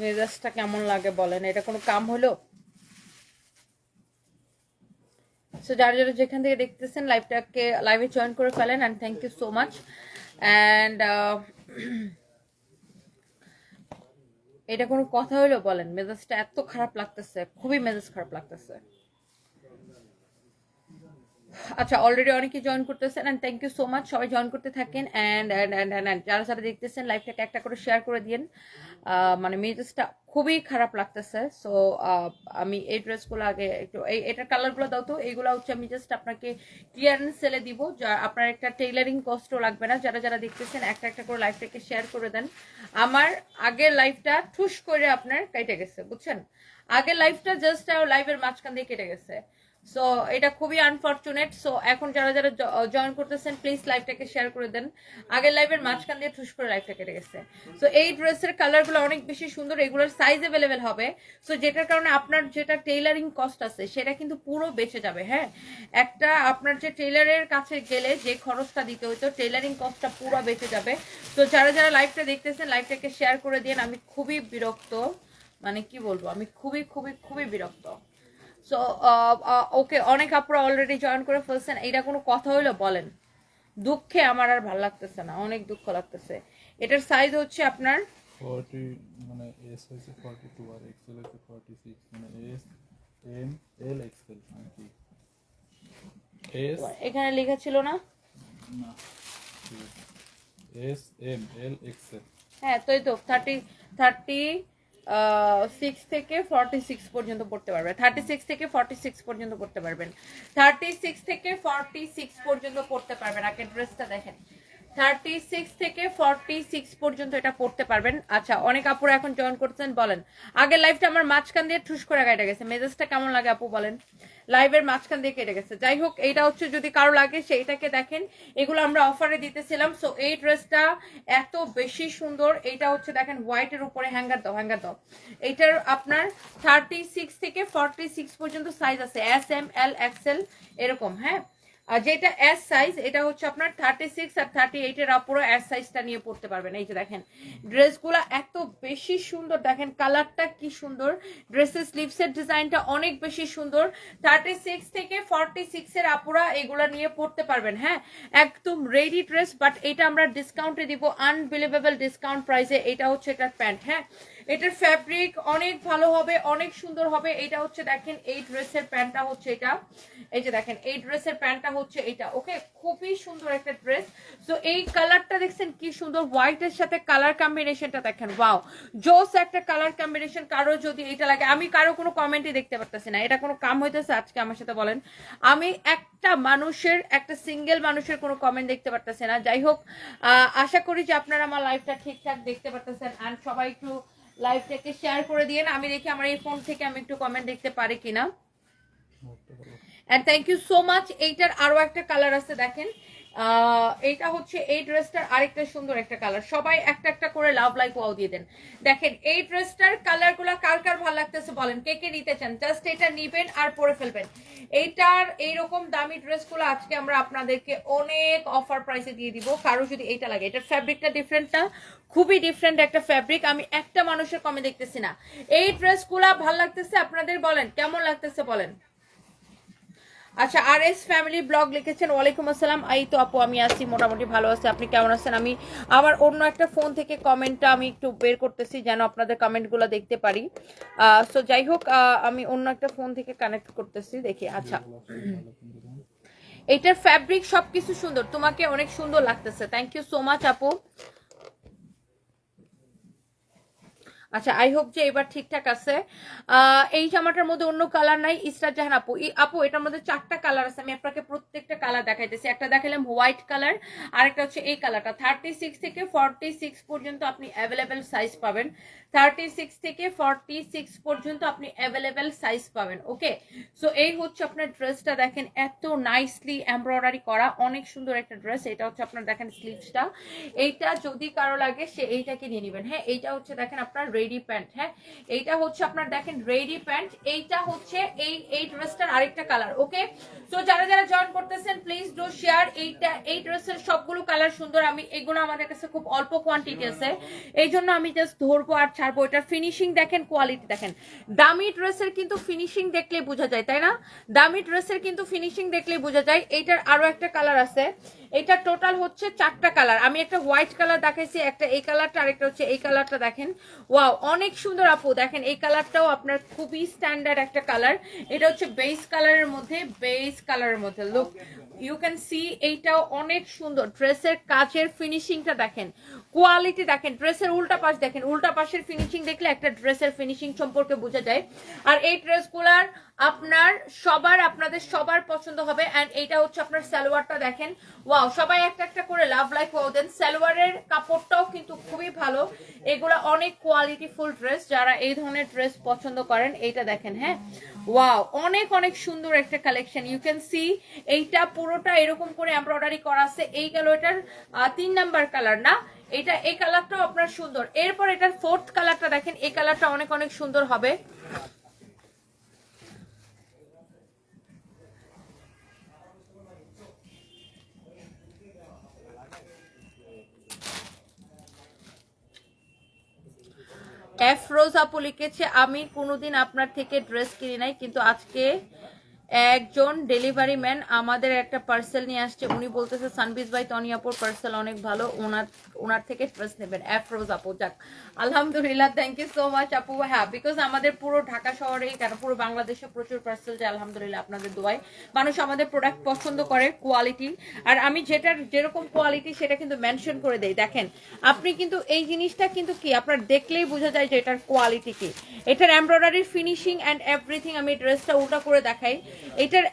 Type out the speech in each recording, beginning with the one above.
মেজাজটা কেমন লাগে বলেন? এটা কোনো কাম হলো? সো যারা যারা যেখান থেকে দেখতেছেন লাইভটাকে লাইভে জয়েন করে ফেলেন and thank you so much and এটা কোনো কথা হলো বলেন? মেজাজটা এত খারাপ লাগতেছে, খুবই মেজাজ খারাপ লাগতেছে। আচ্ছা অলরেডি অনেকে জয়েন করতেছেন and thank you so much সবাই জয়েন করতে থাকেন অ্যান্ড অ্যান্ড অ্যান্ড অ্যান্ড যারা যারা দেখতেছেন লাইভটাকে একটা করে শেয়ার করে দিন মানে মেজাজটা খুবই খারাপ লাগতেছে। সো আমি এই ড্রেসগুলো আগে একটু, এই, এটার কালারগুলো দাও তো। এইগুলো হচ্ছে আমি জাস্ট আপনাকে ক্লিয়ারেন্স সেলে দিব। যা, আপনার একটা টেইলারিং কস্টও লাগবে না। যারা যারা দেখতেছেন, একটা একটা করে লাইফটাকে শেয়ার করে দেন। আমার আগের লাইফটা ঠুস করে আপনার কেটে গেছে, বুঝছেন? আগের লাইফটা জাস্ট লাইভের মাঝখান দিয়ে কেটে গেছে। সো এটা খুবই আনফর্চুনেট সো এখন যারা যারা জয়েন করতেছেন প্লিজ লাইভটাকে শেয়ার করে দেন। আগের লাইভের মাঝখান দিয়ে ঠুস করে লাইভটা কেটে গেছে সো এই ড্রেসের কালারগুলো অনেক বেশি সুন্দর এগুলোর সাইজ অ্যাভেলেবেল হবে। সো যেটার কারণে আপনার যেটা টেইলারিং কস্ট আছে, সেটা কিন্তু পুরো বেঁচে যাবে হ্যাঁ? একটা আপনার যে টেইলারের কাছে গেলে যে খরচটা দিতে হতো টেইলারিং কস্টটা পুরো বেঁচে যাবে। তো যারা যারা লাইভটা দেখতেছেন লাইভটাকে শেয়ার করে দিন, আমি খুবই বিরক্ত। মানে কি বলব? আমি খুবই খুবই খুবই বিরক্ত। সো ওকে অনেক আপুরা অলরেডি জয়েন করে ফেলছেন। এটা কোনো কথা হইল বলেন? দুঃখে আমার আর ভালো লাগতেছে না অনেক দুঃখ লাগতেছে। এটার সাইজ হচ্ছে আপনার? ফর্টি মানে এস ফর্টি টু আর এক্সেল ফর্টি সিক্স মানে এস এম এল এক্সেল কি? এস এখানে লেখা ছিল না? না এস এম এল এক্সেল হ্যাঁ তো এই তো থার্টি থার্টি সিক্স থেকে ফর্টি সিক্স পর্যন্ত পড়তে পারবেন থার্টি সিক্স থেকে ফর্টি সিক্স পর্যন্ত পড়তে পারবেন। থার্টি সিক্স থেকে ফর্টি সিক্স পর্যন্ত পড়তে পারবেন। আগে ড্রেসটা দেখেন। থার্টি সিক্স থেকে ফর্টি সিক্স পর্যন্ত এটা পড়তে পারবেন। আচ্ছা অনেক আপুরা এখন জয়েন করছেন, বলেন। আগের লাইফটা আমার মাঝখান দিয়ে ঠুস করে গাইটা গেছে। মেজাজটা কেমন লাগে আপু, বলেন? লাইভের মাঝখান দিয়ে কেটে গেছে। যাই হোক, এইটা হচ্ছে যদি কারও লাগে, সেইটাকে দেখেন। এগুলো আমরা অফারে দিতেছিলাম। সো এই ড্রেসটা এত বেশি সুন্দর। এইটা হচ্ছে দেখেন হোয়াইটের উপরে হ্যাঙ্গার দাও হ্যাঙ্গার দাও। এইটার আপনার থার্টি সিক্স থেকে ফর্টি সিক্স পর্যন্ত সাইজ আছে। এস এম এল এক্সেল এরকম হ্যাঁ? আর যেটা এস সাইজ এটা হচ্ছে আপনার থার্টি সিক্স আর থার্টি এইটের আপুরো এস সাইজটা নিয়ে পড়তে পারবেন। এই যে দেখেন, ড্রেসগুলো এত বেশি সুন্দর, দেখেন কালারটা কি সুন্দর, ড্রেসের স্লিভসের ডিজাইনটা অনেক বেশি সুন্দর। থার্টি সিক্স থেকে ফর্টি সিক্সের আপুরা এগুলা নিয়ে পড়তে পারবেন হ্যাঁ? একদম রেডি ড্রেস বাট এটা আমরা ডিসকাউন্টে দিব আনবিলিভেবল ডিসকাউন্ট প্রাইসে এটা হচ্ছে এটার প্যান্ট হ্যাঁ? এটার ফ্যাব্রিক অনেক ভালো হবে, অনেক সুন্দর হবে। এটা হচ্ছে দেখেন, এই ড্রেসের প্যান্টটা হচ্ছে এটা। এই যে দেখেন, এই ড্রেসের প্যান্টটা হচ্ছে এটা, ওকে? খুবই সুন্দর একটা ড্রেস। তো এই কালারটা দেখছেন কি সুন্দর হোয়াইটের সাথে কালার কম্বিনেশনটা দেখেন ওয়াও জোস একটা কালার কম্বিনেশন কারও যদি এটা লাগে, আমি কারও কোনো কমেন্টই দেখতে পারতেছি না, এটা কোনো কাম হইতেছে আজকে আমার সাথে বলেন? আমি একটা মানুষের, একটা সিঙ্গেল মানুষের কোনো কমেন্ট দেখতে পারতেছি না। যাই হোক আশা করি যে আপনারা আমার লাইভটা ঠিকঠাক দেখতে পারতেছেন অ্যান্ড সবাই একটু লাইভটাকে শেয়ার করে দিয়ে আমি দেখি আমার এই ফোন থেকে আমি একটু কমেন্ট দেখতে পারি কিনা। And thank you so much এইটার আরও একটা কালার আছে, দেখেন। এইটা হচ্ছে এই ড্রেসটার আরেকটা সুন্দর একটা কালার সবাই একটা একটা করে লাভ লাইক ওয়াও দিয়ে দেন। দেখেন, এই ড্রেসটার কালারগুলা কার কার ভালো লাগতেছে বলেন? কে কে নিতে চান? জাস্ট এটা নিবেন আর পরে ফেলবেন। এইটার এইরকম দামি ড্রেসগুলো আজকে আমরা আপনাদেরকে অনেক অফার প্রাইসে দিয়ে দিব। কারও যদি এইটা লাগে, এটার ফ্যাব্রিকটা ডিফারেন্ট না। খুবই ডিফারেন্ট একটা ফ্যাব্রিক আমি একটা মানুষের কমে দেখতেছি না। এই ড্রেসগুলা ভালো লাগতেছে? আপনাদের বলেন, কেমন লাগতেছে বলেন? আচ্ছা আর এস ফ্যামিলি ব্লগ লিখেছেন, ওয়ালাইকুম আসসালাম। এই তো আপু, আমি আছি, মোটামুটি ভালো আছি। আপনি কেমন আছেন? আমি আবার অন্য একটা ফোন থেকে কমেন্টটা আমি একটু বের করতেছি, যেন আপনাদের কমেন্টগুলো দেখতে পারি। সো যাই হোক আমি অন্য একটা ফোন থেকে কানেক্ট করতেছি, দেখি। আচ্ছা। এটার ফ্যাব্রিক সবকিছু সুন্দর। তোমাকে অনেক সুন্দর লাগতেছে। থ্যাংক ইউ সো মাচ আপু। আচ্ছা আই হোপ যে এবার ঠিকঠাক আছে। এই জামাটার মধ্যে অন্য কালার নাই। ইসরাত জাহান আপু আপু, এটার মধ্যে চারটা কালার আছে। আমি আপনাকে প্রত্যেকটা কালার দেখাইতেছি। একটা দেখালাম হোয়াইট কালার আর একটা হচ্ছে এই কালারটা থার্টি সিক্স থেকে ফর্টি সিক্স পর্যন্ত আপনি অ্যাভেলেবেল সাইজ পাবেন। থার্টি সিক্স থেকে ফর্টি সিক্স পর্যন্ত আপনি অ্যাভেলেবেল সাইজ পাবেন ওকে সো এই হচ্ছে আপনার ড্রেসটা দেখেন, এত নাইসলি এমব্রয়ডারি করা, অনেক সুন্দর একটা ড্রেস এটা হচ্ছে আপনার দেখেন স্লিভসটা এইটা যদি কারও লাগে, সে এইটাকে নিয়ে নেবেন হ্যাঁ? এইটা হচ্ছে দেখেন আপনার রেডি প্যান্ট হ্যাঁ? এইটা হচ্ছে আপনার দেখেন রেডি প্যান্ট এইটা হচ্ছে এই এই ড্রেসটার আরেকটা কালার ওকে সো যারা যারা জয়েন করতেছেন প্লিজ ডু শেয়ার এইটা, এই ড্রেসের সবগুলো কালার সুন্দর। আমি, এগুলো আমাদের কাছে খুব অল্প কোয়ান্টিটি আছে এই জন্য আমি জাস্ট ধরবো আর ছাড়বো, এটার ফিনিশিং দেখেন কোয়ালিটি দেখেন। দামি ড্রেসের কিন্তু ফিনিশিং দেখলেই বোঝা যায়, তাই না? দামি ড্রেসের কিন্তু ফিনিশিং দেখলেই বোঝা যায়। এইটার আরও একটা কালার আছে। এটা টোটাল হচ্ছে চারটা কালার। আমি একটা হোয়াইট কালার দেখাইছি, একটা এই কালারটা, আরেকটা হচ্ছে এই কালারটা দেখেন। ওয়াও, অনেক সুন্দর আপু, দেখেন, এই কালারটাও আপনার খুবই স্ট্যান্ডার্ড একটা কালার। এটা হচ্ছে বেস কালারের মধ্যে বেস কালারের মধ্যে। লুক ইউ ক্যান সি এইটাও অনেক সুন্দর। ড্রেসের কাজের ফিনিশিংটা দেখেন। কোয়ালিটি দেখেন ড্রেসের উল্টা পাশ দেখেন। উল্টা পাশের ফিনিশিং দেখলে একটা ড্রেসের ফিনিশিং সম্পর্কে বোঝা যায়। আর এই ড্রেসগুলার আপনার সবার, আপনাদের সবার পছন্দ হবে। এন্ড এইটা হচ্ছে আপনার সালোয়ারটা দেখেন। ওয়াও সবাই একটা একটা করে লাভ লাইক ওয়াও দেন সালোয়ারের কাপড়টাও কিন্তু খুবই ভালো। এগুলা অনেক কোয়ালিটি ফুল ড্রেস যারা এই ধরনের ড্রেস পছন্দ করেন, এইটা দেখেন হ্যাঁ? ওয়াও অনেক অনেক সুন্দর একটা কালেকশন ইউ ক্যান সি এইটা পুরোটা এরকম করে এমব্রয়ডারি করা আছে। এই গেল এটার তিন নাম্বার কালার না? এটা, এই কালারটাও আপনার সুন্দর। এরপর এটার ফোর্থ কালারটা দেখেন। এই কালারটা অনেক অনেক সুন্দর হবে। এফরোজ আপু লিখেছে আমি কোনোদিন আপনার থেকে ড্রেস কিনি নাই কিন্তু আজকে একজন ডেলিভারি ম্যান আমাদের একটা পার্সেল নিয়ে আসছে। উনি বলতেছে, সানবিজ ভাই তনিয়াপুর পার্সেল অনেক ভালো। ওনার ওনার থেকে ড্রেস নেবেন। এফরোজ আপু, যাক। আলহামদুলিল্লাহ থ্যাংক ইউ সো মাচ আপু। হ্যাঁ বিকজ আমাদের পুরো ঢাকা শহরে কেন, পুরো বাংলাদেশে প্রচুর পার্সেল যায়। আলহামদুলিল্লাহ, আপনাদের দোয়ায়। মানুষ আমাদের প্রোডাক্ট পছন্দ করে কোয়ালিটি আর আমি যেটার যেরকম কোয়ালিটি সেটা কিন্তু মেনশন করে দেই। দেখেন, আপনি কিন্তু এই জিনিসটা কিন্তু কি, আপনার দেখলেই বোঝা যায় যে এটার কোয়ালিটি কি। এটার এমব্রয়ডারির ফিনিশিং অ্যান্ড এভরিথিং আমি ড্রেসটা উল্টা করে দেখাই। এটার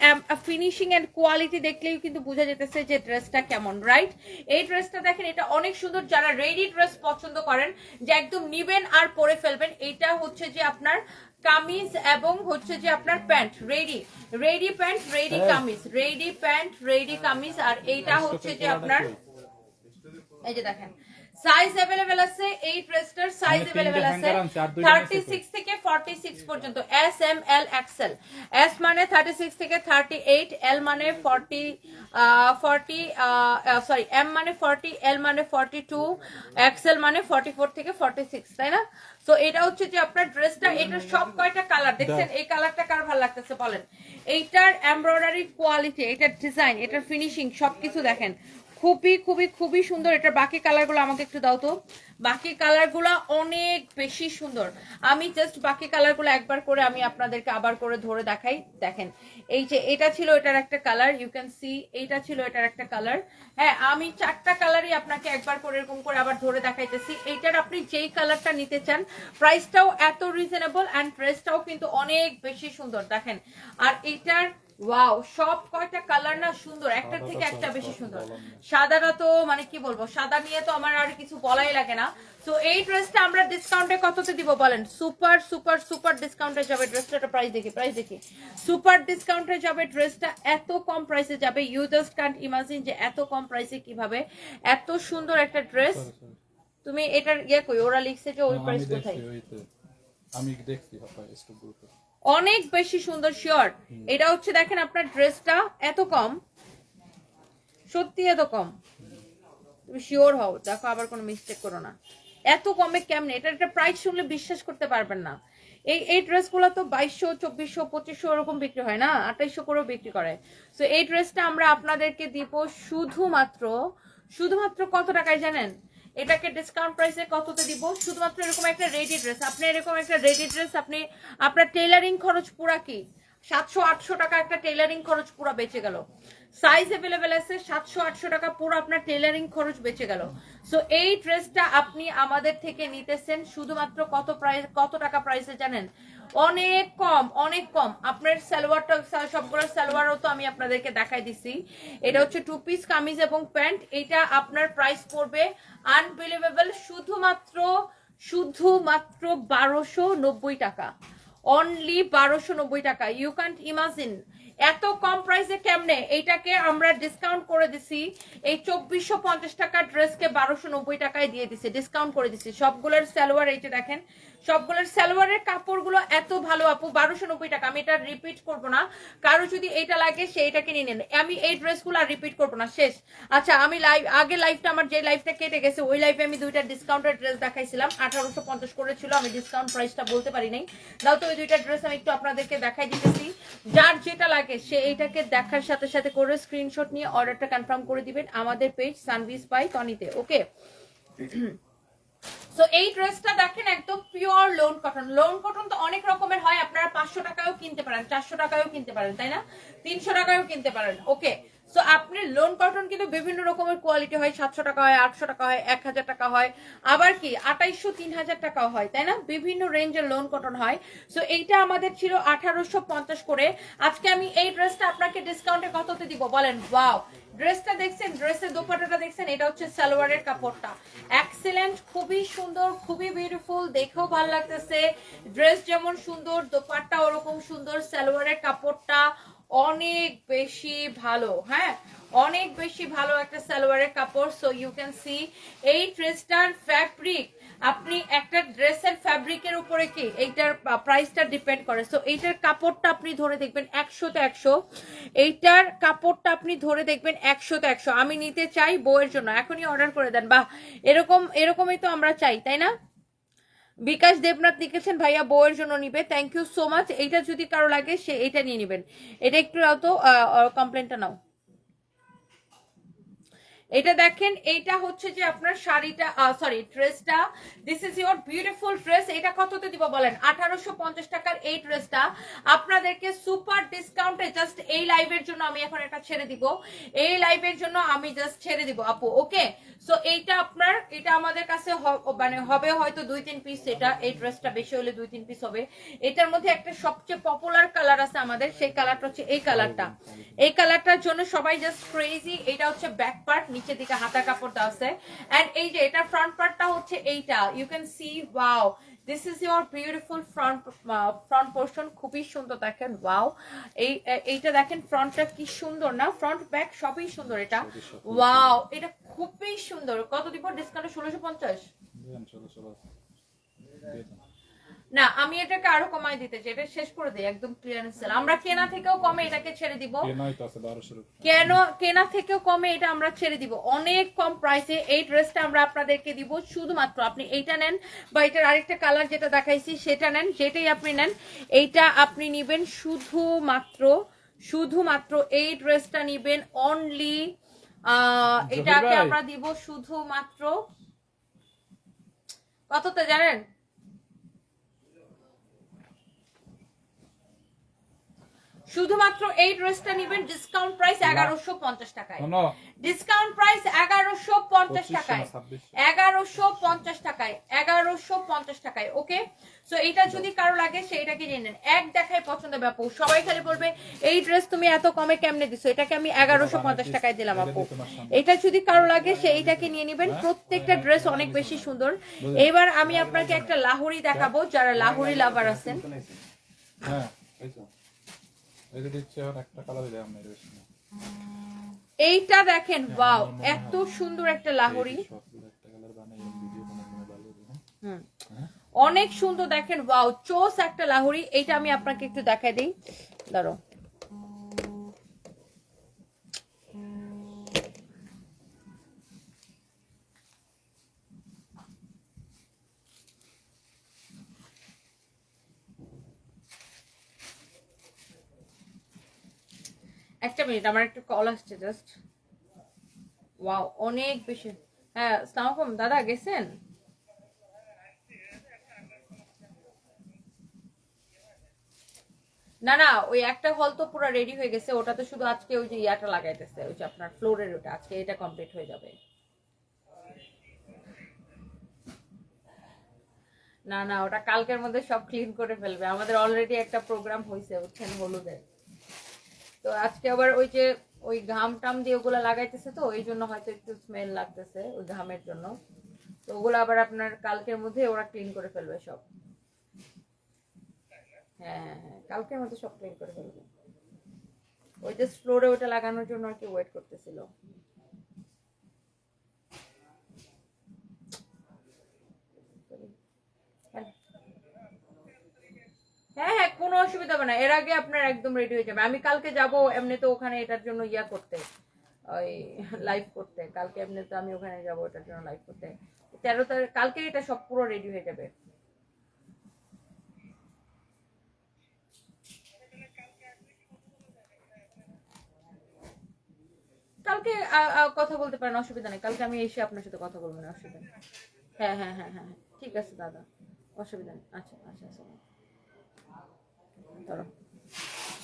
ফিনিশিং অ্যান্ড কোয়ালিটি দেখলেই কিন্তু বোঝা যেতেছে যে ড্রেসটা কেমন রাইট এই ড্রেসটা দেখেন এটা অনেক সুন্দর। যারা রেডি ড্রেস পছন্দ করেন যে একদম নিবেন আর পরে ফেলবেন এটা হচ্ছে যে আপনার কামিজ এবং হচ্ছে যে আপনার pant ready ready pant ready kameez ready pant ready kameez আর এইটা হচ্ছে যে আপনার এই যে দেখেন সাইজ अवेलेबल আছে এই ড্রেসটার সাইজ আমি अवेलेबल তিনটে আছে hanger আনছি, আর দুইটা নিচে 36 থেকে 46 পর্যন্ত S M L XL S মানে 36 থেকে 38 এল মানে 40 40 সরি এম মানে 40 এল মানে 42 এক্সেল মানে 44 থেকে 46 তাই না সো এটা হচ্ছে যে আপনার ড্রেসটা এটা সব কয়টা কালার দেখছেন এই কালারটা কার ভালো লাগতেছে বলেন এইটার এমব্রয়ডারি কোয়ালিটি এটার ডিজাইন এটার ফিনিশিং সবকিছু দেখেন খুবই খুবই খুবই সুন্দর। এটার বাকি কালারগুলো আমাকে একটু দাও তো। বাকি কালারগুলো অনেক বেশি সুন্দর। আমি জাস্ট বাকি কালারগুলো একবার করে আমি আপনাদেরকে আবার করে ধরে দেখাই। দেখেন, এই যে এটা ছিল এটার একটা কালার ইউ ক্যান সি এইটা ছিল এটার একটা কালার হ্যাঁ আমি চারটা কালারই আপনাকে একবার করে এরকম করে আবার ধরে দেখাইতেছি। এইটার আপনি যেই কালারটা নিতে চান প্রাইসটাও এত রিজনেবল অ্যান্ড ড্রেসটাও কিন্তু অনেক বেশি সুন্দর। দেখেন, আর এইটার ওয়াও সব কয়টা কালার না সুন্দর। একটার থেকে একটা বেশি সুন্দর। সাদাটা তো মানে কি বলব সাদা নিয়ে তো আমার আর কিছু বলাই লাগে না। তো এই ড্রেসটা আমরা ডিসকাউন্টে কততে দিব বলেন? সুপার সুপার সুপার ডিসকাউন্টে যাবে ড্রেসটা প্রাইস দেখি প্রাইস দেখি। সুপার ডিসকাউন্টে যাবে ড্রেসটা এত কম প্রাইসে যাবে। ইউ জাস্ট কান্ট ইমাজিন যে এত কম প্রাইসে কীভাবে এত সুন্দর একটা ড্রেস. তুমি এটার ইয়ে কই ওরা লিখছে যে ওই প্রাইস কোথায়? আমি দেখছি স্টক গ্রুপে অনেক বেশি সুন্দর শিওর এটা হচ্ছে দেখেন আপনার ড্রেসটা এত কম। সত্যি এত কম। তুমি শিওর হও দেখো আবার কোনো মিস্টেক করো না। এত কমে কেমনে? এটা একটা প্রাইস শুনলে বিশ্বাস করতে পারবেন না। এই এই ড্রেসগুলো তো বাইশশো চব্বিশশো পঁচিশশো এরকম বিক্রি হয় না? আঠাইশশো করেও বিক্রি করে। তো এই ড্রেসটা আমরা আপনাদেরকে দিব শুধুমাত্র শুধুমাত্র কত টাকায় জানেন? এটাকে ডিসকাউন্ট প্রাইসে কততে দিব? শুধুমাত্র এরকম একটা রেডি ড্রেস আপনি এরকম একটা রেডি ড্রেস আপনি, আপনার টেলারিং খরচ পুরা কি? সাতশো, আটশো টাকা একটা টেলারিং খরচ পুরো বেঁচে গেল। সাইজ অ্যাভেলেবেল আছে, সাতশো, আটশো টাকা পুরো আপনার টেলারিং খরচ বেঁচে গেল। সো এই ড্রেসটা আপনি আমাদের থেকে নিতেছেন, শুধুমাত্র কত প্রাইস কত টাকা প্রাইসে জানেন? অনেক কম অনেক কম। আপনার সালোয়ারটা সবগুলো সালোয়ারও তো আমি আপনাদেরকে দেখাই দিছি। এটা হচ্ছে টু পিস কামিজ এবং প্যান্ট। এটা আপনার প্রাইস পড়বে আনবিলিভেবল শুধুমাত্র শুধুমাত্র বারোশো নব্বই টাকা। অনলি বারোশো নব্বই টাকা। ইউ ক্যান্ট ইমাজিন এত কম প্রাইসে কেমনে? এইটাকে আমরা ডিসকাউন্ট করে দিছি। এই চব্বিশশো পঞ্চাশ টাকার ড্রেসকে বারোশো নব্বই টাকায় দিয়ে দিছি। ডিসকাউন্ট করে দিছি। সবগুলোর সালোয়ার এইটা দেখেন সবগুলোর সালোয়ারের কাপড়গুলো এত ভালো আপু, বারোশো নব্বই টাকা। আমি এটা রিপিট করব না। কারও যদি এইটা লাগে সেইটাকে নিয়ে নেন। আমি এই ড্রেসগুলো আর রিপিট করব না। শেষ। আচ্ছা আমি লাইভ আগে লাইফটা আমার যে লাইফটা কেটে গেছে, ওই লাইফে আমি দুইটা ডিসকাউন্টের ড্রেস দেখাইছিলাম। আঠারোশো পঞ্চাশ করেছিল। আমি ডিসকাউন্ট প্রাইসটা বলতে পারি নাই। দাও তো ওই দুইটা ড্রেস আমি একটু আপনাদেরকে দেখাই দিতেছি। যার যেটা লাগে, সে এইটাকে দেখার সাথে সাথে করে স্ক্রিনশট নিয়ে অর্ডারটা কনফার্ম করে দিবেন আমাদের পেজ সানভিস বাই টনিতে ওকে সো এই ড্রেসটা দেখেন একদম pure lawn cotton lawn cotton তো অনেক রকমের হয়, আপনারা পাঁচশো টাকায়ও কিনতে পারেন, চারশো টাকায়ও কিনতে পারেন, তাই না? তিনশো টাকায়ও কিনতে পারেন ওকে সো আপনি লোন কটন কিন্তু বিভিন্ন রকমের কোয়ালিটি হয়। সাতশো টাকা হয়, আটশো টাকা হয়, এক হাজার টাকা হয়। আবার কি আঠাইশশো তিন হাজার টাকাও হয়, তাই না? বিভিন্ন রেঞ্জের লোন কটন হয়। সো এইটা আমাদের ছিল আঠারোশো পঞ্চাশ করে। আজকে আমি এই ড্রেসটা আপনাকে ডিসকাউন্টে কততে দিব? বলেন ওয়াও ড্রেসটা দেখছেন ড্রেসের দোপাটাটা দেখছেন, এটা হচ্ছে সালোয়ারের কাপড়টা। এক্সেলেন্ট খুবই সুন্দর, খুবই বিউটিফুল দেখেও ভালো লাগতেছে। ড্রেস যেমন সুন্দর, দোপাট্টা ওরকম সুন্দর, সালোয়ারের কাপড়টা অনেক বেশি ভালো হ্যাঁ? অনেক বেশি ভালো একটা সালোয়ারের কাপড় সো ইউ ক্যান সি এই ড্রেসটার ফ্যাব্রিক আপনি একটা ড্রেসের ফ্যাব্রিকের উপরে কি? এইটার প্রাইসটা ডিপেন্ড করে। সো এইটার কাপড়টা আপনি ধরে দেখবেন একশোতে একশো, এইটার কাপড়টা আপনি ধরে দেখবেন একশোতে একশো। আমি নিতে চাই বইয়ের জন্য, এখনই অর্ডার করে দেন। বাহ, এরকম, এরকমই তো আমরা চাই, তাই না? বিকাশ দেবনাথ লিখেছেন, ভাইয়া, বউয়ের জন্য নিবে। থ্যাংক ইউ সো মাচ এইটা যদি কারও লাগে, সে এটা নিয়ে নেবেন। এটা একটু তো কমপ্লেনটা নাও। এটা দেখেন, এইটা হচ্ছে যে আপনার শাড়িটা সরি ড্রেসটা this is your beautiful dress এটা কততে দিব বলেন? আঠারোশো পঞ্চাশ টাকার এই ড্রেসটা আপনাদেরকে সুপার ডিসকাউন্টে জাস্ট এই লাইভের জন্য আমি এখন এটা ছেড়ে দিব। এই লাইভের জন্য আমি জাস্ট ছেড়ে দিব, আপু ওকে সো এইটা আপনার, এটা আমাদের কাছে মানে হবে হয়তো দুই তিন পিস এটা, এই ড্রেসটা বেশি হলে দুই তিন পিস হবে। এটার মধ্যে একটা সবচেয়ে পপুলার কালার আছে আমাদের, সেই কালারটা হচ্ছে এই কালারটা এই কালারটার জন্য সবাই জাস্ট ক্রেজি এটা হচ্ছে ব্যাক পার্ট নিচের দিকে হাতা কাপড় দেওয়া আছে। এন্ড এই যে এটা ফ্রন্ট পার্টটা হচ্ছে এইটা। You can see wow this is your beautiful front front portion খুবই সুন্দর দেখেন ওয়াও এই এইটা দেখেন ফ্রন্টটা কি সুন্দর না? ফ্রন্ট ব্যাক সবই সুন্দর এটা। ওয়াও এটা খুবই সুন্দর। কত দিব? ডিসকাউন্ট ষোলোশো পঞ্চাশ? না আমি এটাকে আরও কমাই দিতে চাই এটা শেষ করে দিই একদম ক্লিয়ারেন্স সেল আমরা কেনা থেকেও কমে এটাকে ছেড়ে দিব। কেন? কেনা থেকেও কমে এটা আমরা ছেড়ে দিব। অনেক কম প্রাইসে এই ড্রেসটা আমরা আপনাদেরকে দিব শুধুমাত্র আপনি এইটা নেন বা এটার আরেকটা কালার যেটা দেখাইছি সেটা নেন যেটাই আপনি নেন এইটা আপনি নিবেন শুধুমাত্র শুধুমাত্র এই ড্রেসটা নিবেন অনলি এটাকে। আমরা দিব শুধুমাত্র কততে জানেন? শুধুমাত্র এই ড্রেসটা নিবেন ডিসকাউন্ট প্রাইস এগারোশো পঞ্চাশ টাকায়। ডিসকাউন্ট প্রাইস এগারোশো পঞ্চাশ টাকায়। এগারোশো পঞ্চাশ টাকায় এগারোশো পঞ্চাশ টাকায় ওকে? সো এইটা যদি কারও লাগে সেইটাকে নিয়ে নেন। এক দেখায় পছন্দ হবে আপু। সবাই খালি বলবে এই ড্রেস তুমি এত কমে কেমনে দিছো? এটাকে আমি এগারোশো পঞ্চাশ টাকায় দিলাম আপু। এটা যদি কারও লাগে সে এইটাকে নিয়ে নেবেন। প্রত্যেকটা ড্রেস অনেক বেশি সুন্দর। এবার আমি আপনাকে একটা লাহোরি দেখাবো যারা লাহোরি লাভার আছেন। হ্যাঁ দিচ্ছে এখন একটা কালার বেশি না এইটা দেখেন ওয়াও এত সুন্দর একটা লাহোরি। হুম। হ্যাঁ? অনেক সুন্দর দেখেন ওয়াও চোস একটা লাহোরি। এইটা আমি আপনাকে একটু দেখাই দিই। দাঁড়ো একটা মিনিট আমার একটা কল আসছে জাস্ট ওয়াও অনেক বেশি। হ্যাঁ আসসালামু দাদা, গেছেন? না না, ওই একটা হল তো পুরো রেডি হয়ে গেছে, ওটাতে শুধু আজকে ওই যে ইয়াটা লাগাইতেছে, ওই যে আপনার ফ্লোরের ওটা, আজকে এটা কমপ্লিট হয়ে যাবে। না না, ওটা কালকের মধ্যে সব ক্লিন করে ফেলবে, আমাদের অলরেডি একটা প্রোগ্রাম হয়েছে বুঝছেন, হলুদের। তো আজকে আবার ওই যে ওই ঘাম টাম দিয়ে ওগুলো লাগাইতেছে তো, ওই জন্য হয়তো একটু স্মেল লাগতেছে ওই ঘামের জন্য। তো ওগুলো আবার আপনার কালকের মধ্যে ওরা ক্লিন করে ফেলবে সব। হ্যাঁ হ্যাঁ হ্যাঁ কালকের মধ্যে সব ক্লিন করে ফেলবে। ওই যে ফ্লোরে ওটা লাগানোর জন্য আর কি ওয়েট করতেছিল হ্যাঁ। হ্যাঁ হ্যাঁ কোনো অসুবিধা হবে না। এর আগে আপনার একদম রেডি হয়ে যাবে। আমি কালকে যাব এমনি তো ওখানে এটার জন্য ইয়া করতে, ওই লাইভ করতে। কালকে এমনি তো আমি ওখানে যাব এটার জন্য লাইভ করতে। তেরো তারিখ, কালকে এটা সব পুরো রেডি হয়ে যাবে। কালকে কথা বলতে পারেন, অসুবিধা নেই। কালকে আমি এসে আপনার সাথে কথা বলব, না অসুবিধা নেই। হ্যাঁ হ্যাঁ হ্যাঁ হ্যাঁ হ্যাঁ। ঠিক আছে, দাদা। অসুবিধা নেই। আচ্ছা আচ্ছা আচ্ছা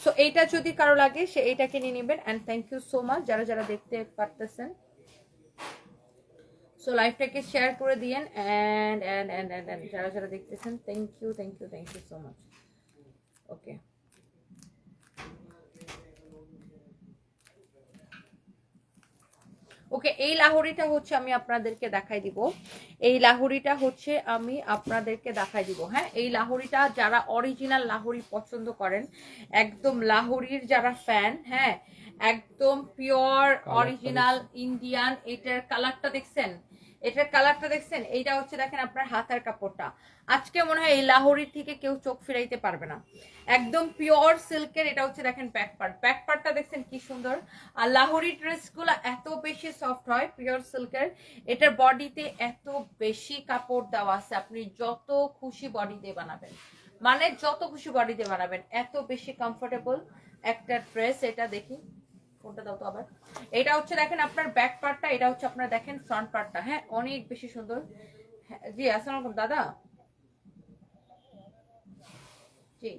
সো এইটা যদি কারও লাগে, সে এইটা কিনে নেবেন। And thank you so much যারা যারা দেখতে পারতেছেন। সো লাইফটাকে শেয়ার করে দিয়েন। And and and and and যারা যারা দেখতেছেন thank you thank you thank you so much okay okay এই লাহরিটা হচ্ছে আমি আপনাদেরকে দেখাই দিব। এই লাহরিটা হচ্ছে আমি আপনাদেরকে দেখাই দিব হ্যাঁ? এই লাহরিটা যারা অরিজিনাল লাহরি পছন্দ করেন একদম লাহরির যারা ফ্যান হ্যাঁ? একদম পিওর অরিজিনাল ইন্ডিয়ান এটার কালারটা দেখছেন? এটার কালারটা দেখছেন? এইটা হচ্ছে দেখেন আপনার হাতার কাপড়টা। আজকে মনে হয় এই লাহোরির থেকে কেউ চোখ ফিরাইতে পারবে না। একদম পিওর সিল্কের এটা হচ্ছে দেখেন ব্যাক পার্ট ব্যাক পার্টটা দেখছেন কি সুন্দর? আর লাহোরি ড্রেসগুলো এত বেশি সফট হয় পিওর সিল্কের এটার বডিতে এত বেশি কাপড় দেওয়া আছে। আপনি যত খুশি বডি দিয়ে বানাবেন মানে যত খুশি বডি দিয়ে বানাবেন, এত বেশি কমফোর্টেবল একটা ড্রেস এটা দেখি। কোনটা দাও তো আবার। এটা হচ্ছে দেখেন আপনার ব্যাক পার্টটা এটা হচ্ছে আপনার দেখেন ফ্রন্ট পার্টটা হ্যাঁ অনেক বেশি সুন্দর। হ্যাঁ, জি আসসালামু দাদা। জি।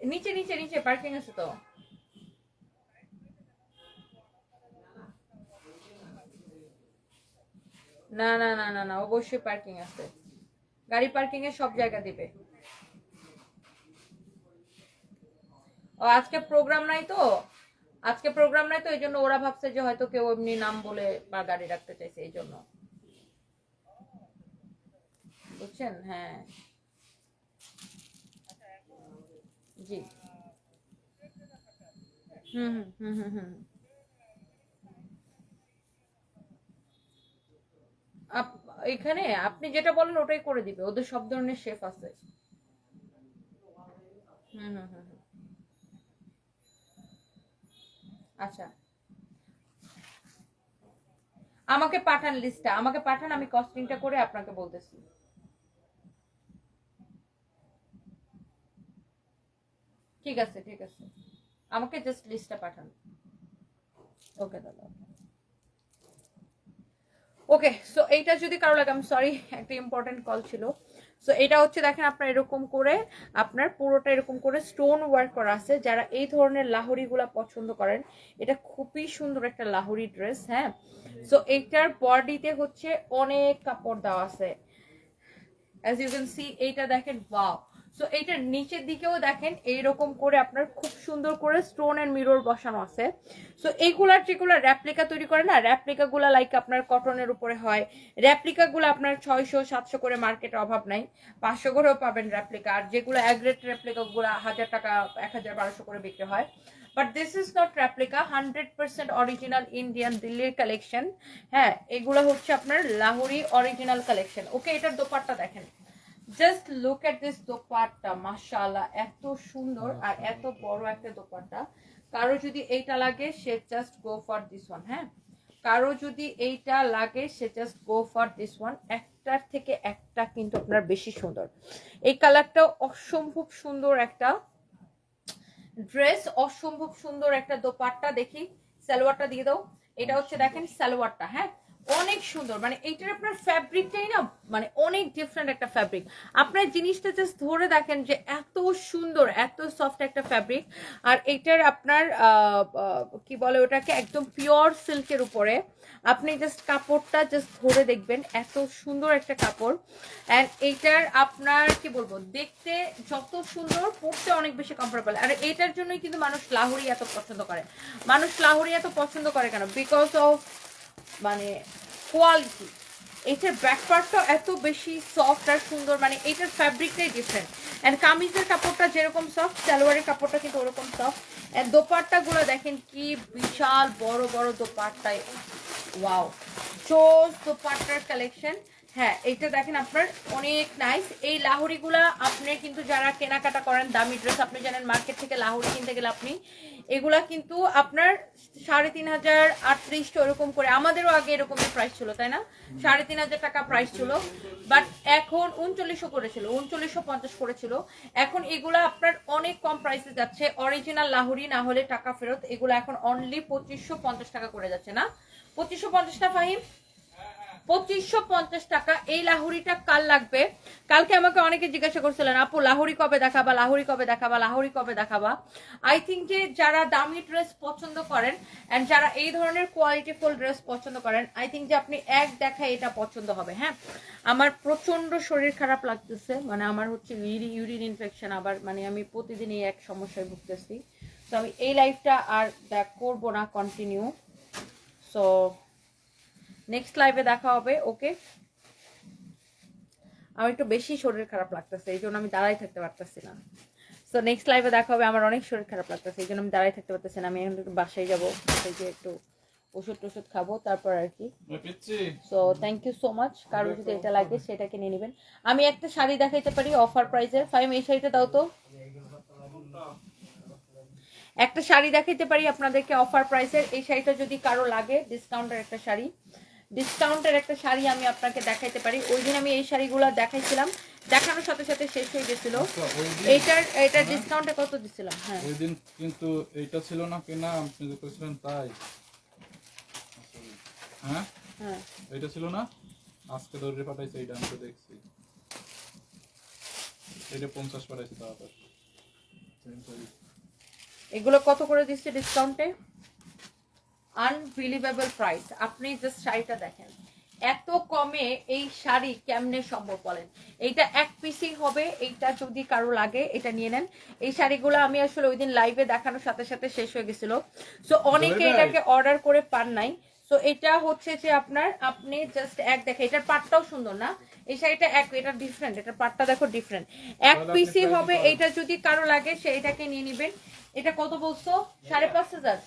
নিচে নিচে নিচে পার্কিং আছে তো। না না না না না অবশ্যই পার্কিং আছে। গাড়ি পার্কিং এ সব জায়গা দিবে। ও, আজকে প্রোগ্রাম নাই তো? আজকে প্রোগ্রাম নাই তো, এই জন্য ওরা ভাবছে যে হয়তো কেউ এমনি নাম বলে বা গাড়ি রাখতে চাইছে, এই জন্য। বুঝছেন? হ্যাঁ। জি। হুম হুম হুম হুম এখানে আপনি যেটা বলেন ওটাই করে দিবে, ওদের সব ধরনের শেফ আছে। হুম হুম হুম হুম। আচ্ছা। আমাকে পাঠান লিস্টটা আমাকে পাঠান, আমি কস্টিংটা করে আপনাকে বলতেছি। ঠিক আছে ঠিক আছে। আমাকে জাস্ট লিস্টটা পাঠান। ওকে, দাদা। ওকে সো এইটা যদি কারও লাগে আমি সরি একটা ইম্পর্টেন্ট কল ছিল। সো এটা হচ্ছে দেখেন আপনার এরকম করে, আপনার পুরোটা এরকম করে স্টোন ওয়ার্ক করা আছে। যারা এই ধরনের লাহরিগুলা পছন্দ করেন, এটা খুবই সুন্দর একটা লাহরি ড্রেস হ্যাঁ? সো এইটার বডিতে হচ্ছে অনেক কাপড় দেওয়া আছে। অ্যাজ ইউ ক্যান সি এইটা দেখেন ওয়াও সো এইটার নিচের দিকেও দেখেন, এইরকম করে আপনার খুব সুন্দর করে স্টোন এন্ড মিরর বসানো আছে। সো এইগুলার যেগুলো র্যাপ্লিকা তৈরি করে না র্যাপ্লিকা গুলা লাইক আপনার কটনের উপরে হয়। র্যাপ্লিকা গুলো আপনার ছয়শো, সাতশো করে মার্কেটে অভাব নাই। পাঁচশো করেও পাবেন র্যাপ্লিকা আর যেগুলো অ্যাগ্রেট র্যাপ্লিকা গুলো হাজার টাকা, এক হাজার, বারোশো করে বিক্রি হয়। But this is not replica hundred percent original Indian দিল্লির কালেকশন হ্যাঁ এগুলো হচ্ছে আপনার লাহোরি অরিজিনাল কালেকশন ওকে এটার দোপাট্টা দেখেন। Just look at this dupatta মাশাআল্লাহ এত সুন্দর আর এত বড় একটা দোপাট্টা। কারও যদি এইটা লাগে সে just go for this one হ্যাঁ? কারও যদি এইটা লাগে সে just go for this one একটার থেকে একটা কিন্তু আপনার বেশি সুন্দর। এই কালারটা অসম্ভব সুন্দর একটা ড্রেস অসম্ভব সুন্দর একটা দোপাট্টা। দেখি সালোয়ারটা দিয়ে দাও। এটা হচ্ছে দেখেন সালোয়ারটা হ্যাঁ? অনেক সুন্দর। মানে এইটার আপনার ফ্যাব্রিকটাই না মানে অনেক ডিফারেন্ট একটা ফ্যাব্রিক আপনার জিনিসটা জাস্ট ধরে দেখেন যে এত সুন্দর, এত সফট একটা ফ্যাব্রিক আর এটার আপনার কি বলে ওটাকে, একদম পিওর সিল্কের উপরে। আপনি জাস্ট কাপড়টা জাস্ট ধরে দেখবেন, এত সুন্দর একটা কাপড়। অ্যান্ড এইটার আপনার, কি বলব, দেখতে যত সুন্দর পড়তে অনেক বেশি কমফোর্টেবল আর এইটার জন্যই কিন্তু মানুষ লাহোরি এত পছন্দ করে। মানুষ লাহোরি এত পছন্দ করে কেন? বিকজ অফ মানে কোয়ালিটি এটার ব্যাকপার্টটা এত বেশি সফট আর সুন্দর মানে এটার ফ্যাব্রিকটাই ডিফারেন্ট অ্যান্ড কামিজের কাপড়টা যেরকম সফট সালোয়ারের কাপড়টা কিন্তু ওরকম সফট অ্যান্ড দোপাট্টাগুলো দেখেন কি বিশাল বড় বড় দোপাট্টায়। ওয়াও চোস দোপাট্টার কালেকশন হ্যাঁ এইটা দেখেন আপনার অনেক নাইস এই লাহুরিগুলা আপনি কিন্তু যারা কেনাকাটা করেন, দামি ড্রেস আপনি জানেন মার্কেট থেকে লাহুরি কিনতে গেলে আপনি, এগুলা কিন্তু আপনার সাড়ে তিন হাজার আটত্রিশটা ওরকম করে, আমাদেরও আগে এরকমই প্রাইস ছিল, তাই না? সাড়ে তিন হাজার টাকা প্রাইস ছিল বাট এখন উনচল্লিশশো করেছিল, উনচল্লিশশো পঞ্চাশ করেছিল। এখন এগুলা আপনার অনেক কম প্রাইসে যাচ্ছে অরিজিনাল লাহুরি না হলে টাকা ফেরত, এগুলো এখন অনলি পঁচিশশো পঞ্চাশ টাকা করে যাচ্ছে, না? পঁচিশশো পঞ্চাশ টাকা ফাহিম? পঁচিশশো পঞ্চাশ টাকা। এই লাহুরিটা কাল লাগবে। কালকে আমাকে অনেকে জিজ্ঞাসা করছিলেন, আপু লাহুরি কবে দেখাবা? কবে দেখাবা? কবে দেখাবা? আই থিঙ্ক যে যারা দামি ড্রেস পছন্দ করেন এন্ড যারা এই ধরনের কোয়ালিটিফুল ড্রেস পছন্দ করেন আই থিঙ্ক যে আপনি এক এটা পছন্দ হবে। হ্যাঁ? আমার প্রচণ্ড শরীর খারাপ লাগতেছে। মানে আমার হচ্ছে ইউরিন ইনফেকশন আবার মানে আমি প্রতিদিন এই এক সমস্যায় ভুগতেছি। তো আমি এই লাইফটা আর করব না কন্টিনিউ সো নেক্সট লাইভে দেখা হবে ওকে আমার একটু বেশি শরীর খারাপ লাগতেছে এই জন্য আমি দাঁড়াই থাকতে পারতেছি না সো নেক্সট লাইভে দেখা হবে আমার অনেক শরীর খারাপ লাগতেছে এই জন্য আমি দাঁড়াই থাকতে পারতেছি না আমি এখন একটু বাসায় যাব বাসায় গিয়ে একটু ওষুধ টষুধ খাব তারপর আর কি। So thank you so much কারও যদি এটা লাগে সেটাকে নিয়ে নেবেন। আমি একটা শাড়ি দেখাইতে পারি অফার প্রাইসের ফাইম এই শাড়িটা দাও তো। একটা শাড়ি দেখাইতে পারি আপনাদেরকে অফার প্রাইসের এই শাড়িটা যদি কারও লাগে ডিসকাউন্টের একটা শাড়ি। ডিসকাউন্টের একটা শাড়ি আমি আপনাকে দেখাইতে পারি। ওই দিন আমি এই শাড়িগুলো দেখাইছিলাম। দেখানোর সাথে সাথে শেষ হয়ে গেছিল। আচ্ছা, এইটার এটা ডিসকাউন্টে কত দিছিলাম? হ্যাঁ। ওই দিন কিন্তু এইটা ছিল না কিনা আপনি যে করেছিলেন তাই। হ্যাঁ? হ্যাঁ। এইটা ছিল না? আজকে দৌড়ে পাঠাইছে এইটা আমি তো দেখছি। এইটা পঞ্চাশ পাঠাইছে তাড়াতাড়ি। এগুলো কত করে দিচ্ছে ডিসকাউন্টে আনবিলিভেবল প্রাইস আপনি জাস্ট শাড়িটা দেখেন। এত কমে এই শাড়ি কেমনে সম্ভব বলেন? এইটা এক পিসই হবে এইটা যদি কারও লাগে এটা নিয়ে নেন। এই শাড়িগুলো আমি আসলে ওই দিন লাইভে দেখানোর সাথে সাথে শেষ হয়ে গেছিল। সো অনেকে এটাকে অর্ডার করে পান নাই। সো এটা হচ্ছে যে আপনার আপনি জাস্ট এক দেখে এটার পাটটাও সুন্দর না? এই শাড়িটা এক এটা ডিফারেন্ট এটার পাটটা দেখো ডিফারেন্ট এক পিসই হবে। এইটা যদি কারও লাগে সে এটাকে নিয়ে নেবেন। এটা কত বলছো? সাড়ে পাঁচ হাজার।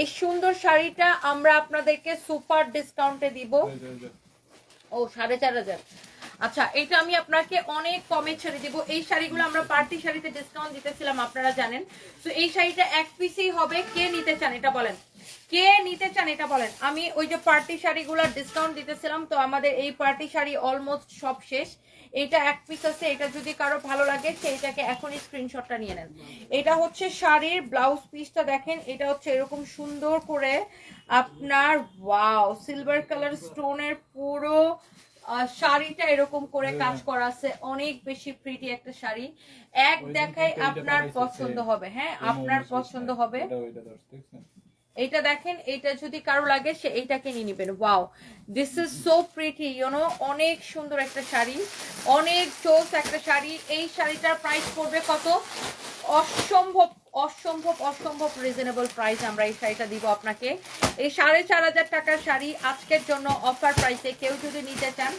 এই সুন্দর শাড়িটা আমরা আপনাদেরকে সুপার ডিসকাউন্টে দিব। ও সাড়ে চার হাজার। আচ্ছা এটা আমি আপনাকে অনেক কমে ছেড়ে দিব। এই শাড়িগুলো আমরা পার্টি শাড়িতে ডিসকাউন্ট দিতেছিলাম আপনারা জানেন। তো এই শাড়িটা এক পিসেই হবে। কে নিতে চান এটা বলেন। কে নিতে চান এটা বলেন। আমি ওই যে পার্টি শাড়িগুলোর ডিসকাউন্ট দিতেছিলাম তো আমাদের এই পার্টি শাড়ি অলমোস্ট সব শেষ। এটা এক পিস আছে এটা যদি কারও ভালো লাগে সেইটাকে এখনই স্ক্রিনশটটা নিয়ে নেন। এটা হচ্ছে শাড়ির ব্লাউজ পিসটা দেখেন এটা হচ্ছে এরকম সুন্দর করে আপনার ওয়াও সিলভার কালার স্টোনের পুরো শাড়িটা এরকম করে কাজ করা আছে। অনেক বেশি প্রিটি একটা শাড়ি। এক দেখায় আপনার পছন্দ হবে হ্যাঁ আপনার পছন্দ হবে। এইটা দেখেন, এইটা যদি কারও লাগে, সে এইটাকে নিয়ে নেবেন। Wow this is so pretty you know অনেক সুন্দর একটা শাড়ি, অনেক চোস একটা শাড়ি, এই শাড়িটার প্রাইস পড়বে কত? অসম্ভব অসম্ভব অসম্ভব রিজনেবল প্রাইস আমরা এই শাড়িটা দিব আপনাকে। এই সাড়ে চার হাজার টাকার শাড়ি আজকের জন্য অফার প্রাইসে কেউ যদি নিতে চান,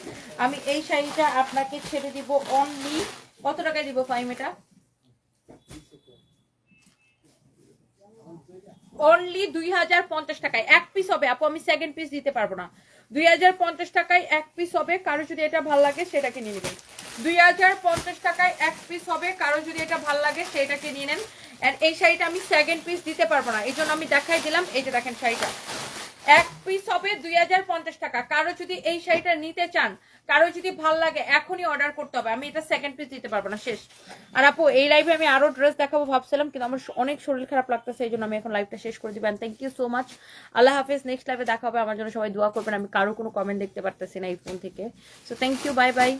আমি এই শাড়িটা আপনাকে ছেড়ে দিব অনলি কত টাকায় দিব ফাইম এটা? অনলি দুই হাজার পঞ্চাশ টাকায়। এক পিস হবে। আপু, আমি সেকেন্ড পিস দিতে পারব না। দুই হাজার পঞ্চাশ টাকায় এক পিস হবে। কারও যদি এটা ভালো লাগে, সেটাকে নিয়ে নেবেন। দুই হাজার পঞ্চাশ টাকায় এক পিস হবে। কারও যদি এটা ভালো লাগে, সেটাকে নিয়ে নেন। And এই শাড়িটা আমি সেকেন্ড পিস দিতে পারব না। এই জন্য আমি দেখাই দিলাম। এই যে দেখেন শাড়িটা। এক পিস হবে দুই হাজার পঞ্চাশ টাকা। কারও যদি এই শাড়িটা নিতে চান কারও যদি ভালো লাগে, এখনই অর্ডার করতে হবে। আমি এটা সেকেন্ড পিস দিতে পারব না, শেষ। আর আপু, এই লাইভে আমি আরও ড্রেস দেখাবো ভাবছিলাম, কিন্তু আমার অনেক শরীর খারাপ লাগতেছে, এই জন্য আমি এখন লাইভটা শেষ করে দিবেন থ্যাংক ইউ সো মাচ আল্লাহ হাফিজ নেক্সট লাইভে দেখা হবে। আমার জন্য সবাই দোয়া করবেন, আমি কারও কোনো কমেন্ট দেখতে পারতেছি না এই ফোন থেকে। So thank you bye bye